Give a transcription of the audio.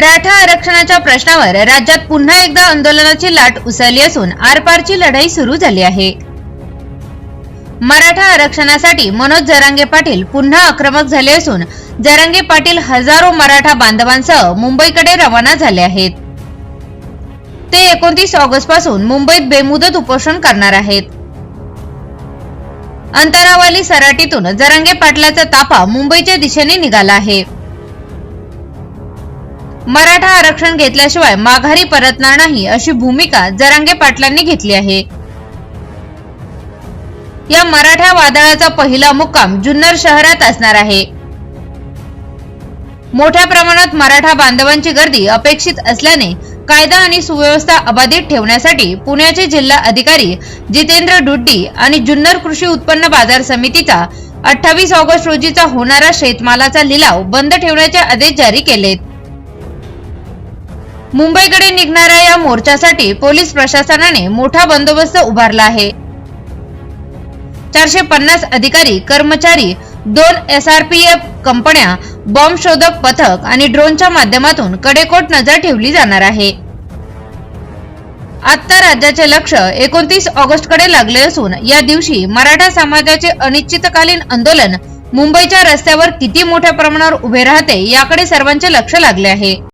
मराठा आरक्षणाच्या प्रश्नावर राज्यात पुन्हा एकदा आंदोलनाची लाट उसळली असून आरपारची लढाई सुरू झाली आहे. मराठा आरक्षणासाठी मनोज जरांगे पाटील पुन्हा आक्रमक झाले असून जरांगे पाटील हजारो मराठा बांधवांसह मुंबईकडे रवाना झाले आहेत. ते एकोणतीस ऑगस्टपासून मुंबईत बेमुदत उपोषण करणार आहेत. अंतरावाली सराटीतून जरांगे पाटलाचा ताफा मुंबईच्या दिशेने निघाला आहे. मराठा आरक्षण घेतल्याशिवाय माघारी परतणार नाही अशी भूमिका जरांगे पाटलांनी घेतली आहे. या मराठा वादळाचा पहिला मुक्काम जुन्नर शहरात असणार आहे. मोठ्या प्रमाणात मराठा बांधवांची गर्दी अपेक्षित असल्याने कायदा आणि सुव्यवस्था अबाधित ठेवण्यासाठी पुण्याचे जिल्हा अधिकारी जितेंद्र डुड्डी आणि जुन्नर कृषी उत्पन्न बाजार समितीचा अठ्ठावीस ऑगस्ट रोजीचा होणारा शेतमालाचा लिलाव बंद ठेवण्याचे आदेश जारी केलेत. मुंबईकडे निघणाऱ्या या मोर्चासाठी पोलीस प्रशासनाने मोठा बंदोबस्त उभारला आहे. चारशे पन्नास अधिकारी कर्मचारी दोन एस आर पी एफ कंपन्या बॉम्ब शोधक पथक आणि ड्रोनच्या माध्यमातून कडेकोट नजर ठेवली जाणार आहे. आता राज्याचे लक्ष एकोणतीस ऑगस्टकडे लागले असून या दिवशी मराठा समाजाचे अनिश्चितकालीन आंदोलन मुंबईच्या रस्त्यावर किती मोठ्या प्रमाणावर उभे राहते याकडे सर्वांचे लक्ष लागले आहे.